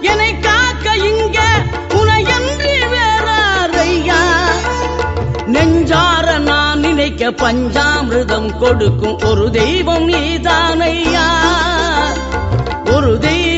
என்னை காக்க இங்க உனையன்றி வேறாரையா? நெஞ்சார நான் நினைக்க பஞ்சாமிரதம் கொடுக்கும் ஒரு தெய்வம் நீதானையா? ஒரு தெய்வம்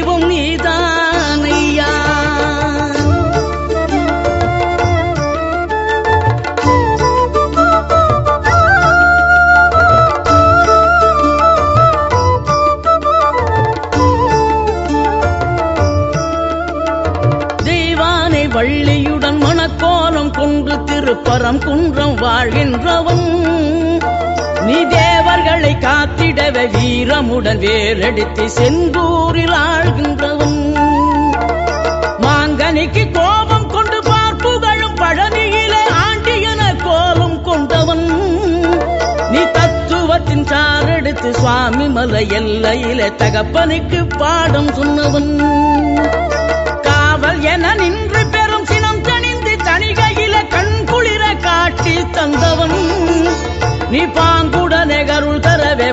வீரமுடன் வேரடித்து செந்தூரில் ஆழ்கின்றவன் மாங்கனிக்கு கோபம் கொண்டு பார்ப்புகழும் பழனியிலே ஆண்டியன கோலம் கொண்டவன். நீ தத்துவத்தின் சாரெடுத்து சுவாமி மலை எல்லையிலே தகப்பனுக்கு பாடம் சொன்னவன். காவல் என நின்று பெரும் சினம் தணிந்து தணிகையில கண் குளிர காட்டி தந்தவன். நீ பாங்க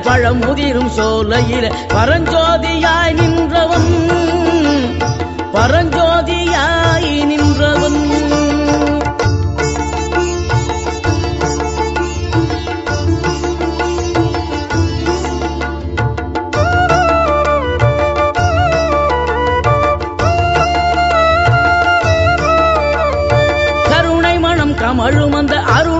பழம் முதிரும் சோலையில பரஞ்சோதியாய் நின்றவன். பரஞ்சோதியாய் நின்றவன். கருணை மனம் கமழும் அந்த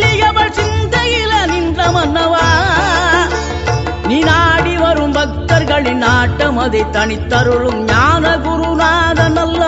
சிறு குருத்தி சிந்தையில நின்ற மன்னவா? நீ நாடி வரும் பக்தர்களின் ஆட்டம் அதை தனித்தருளும் ஞான குருநாதன் அல்லவா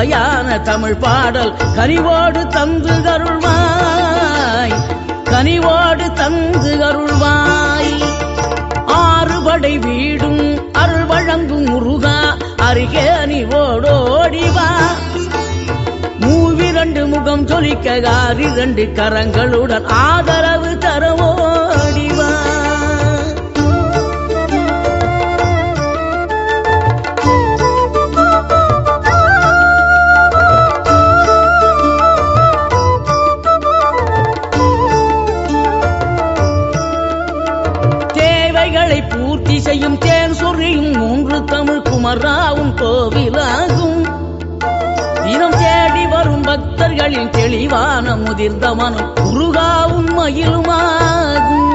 விளையாடி சுவையான தமிழ் பாடல் கனிவோடு தந்து அருள்வாய் கனிவோடு தந்து அருள்வாய் ஆறுபடை வீடும் அருள் வழங்கும் முருகா அருகே அணிவோடோடிவா மூவிரண்டு முகம் ஜொலிக்க ஆறிரண்டு கரங்களுடன் ஆதரவு தர தெளிவான மனம் முருகாவும் மயிலுமாகும்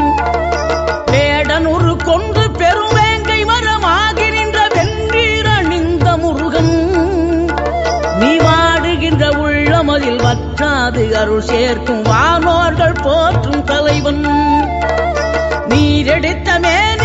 வேடனுரு கொண்டு பெரும் வேங்கை மரமாகி நின்ற வென்றீர் அணிந்த முருகன். நீ வாடுகின்ற உள்ளமதில் வற்றாது அருள் சேர்க்கும் வானோர்கள் போற்றும் தலைவன். நீரெடுத்த மேனியுடன்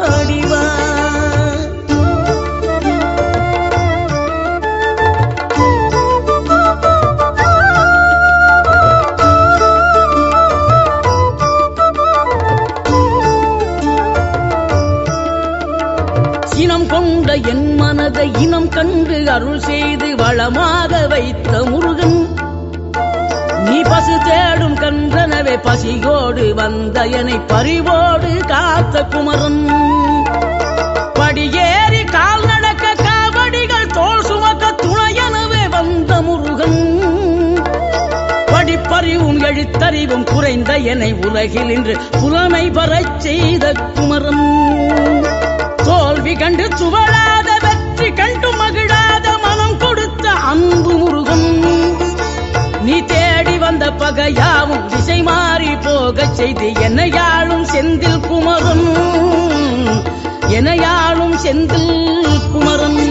கொண்ட என் மனதை இனம் கண்டு அருள் செய்து வளமாக வைத்த முருகன். நீ பசு தேடும் கன்றனவே பசியோடு வந்த என்னை பறிவோடு காத்த குமரன். படியேறி கால் நடக்க காவடிகள் தோல் சுமக்க துணையனவே வந்த முருகன். படிப்பறிவும் எழுத்தறிவும் குறைந்த என்னை உலகில் இன்று புலமை பெறச் செய்த குமரன். தோல்வி கண்டு சுவழாத வெற்றி கண்டு மகிழாத மனம் கொடுத்த அன்பு முருகன். நீ தேடி வந்த பகையாவும் திசை மாறி போகச் செய்து என்னையாளும் செந்தில் குமரன். என்னையாளும் செந்தில் குமரன்.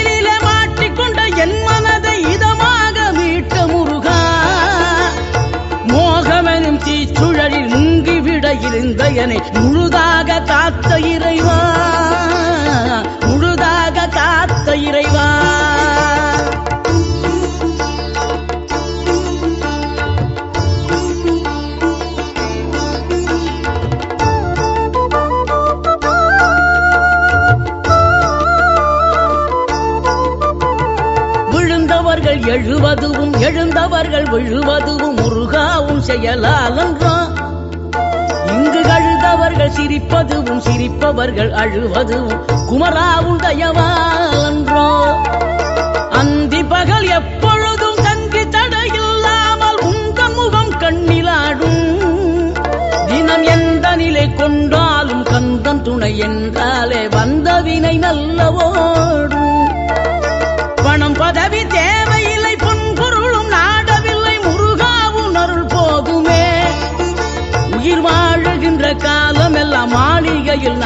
கொண்ட என் மனதை இதமாக மீட்ட முருகா. மோகமெனும் தீச்சுழலில் முங்கிவிட இருந்த என்னை முழுதாக காத்த இறைவா. முழுதாக காத்த இறைவா. முருகாவும் இங்கு அழுதவர்கள் சிரிப்பதுவும் சிரிப்பவர்கள் அழுவதுவும் குமராவும் தயவாலன்றோ அந்தி பகல் எப்பொழுதும் தங்கி தடையில்லாமல் உந்தன் முகம் கண்ணிலாடும். தினம் எந்த நிலை கொண்டாலும் கந்தன் துணை என்றாலே வந்த வினை நல்லவோடும்.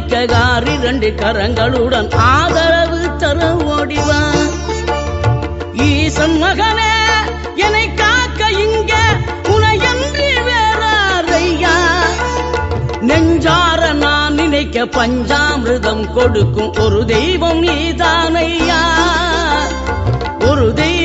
முகம் ரெண்டு கரங்களுடன் ஆதரவு தர ஓடிவான் ஈசன் மகனே என்னை காக்க இங்க உனையன்றி வேறாரையா? நெஞ்சார நான் நினைக்க பஞ்சாமிரதம் கொடுக்கும் ஒரு தெய்வம் நீதானையா? ஒரு தெய்வம்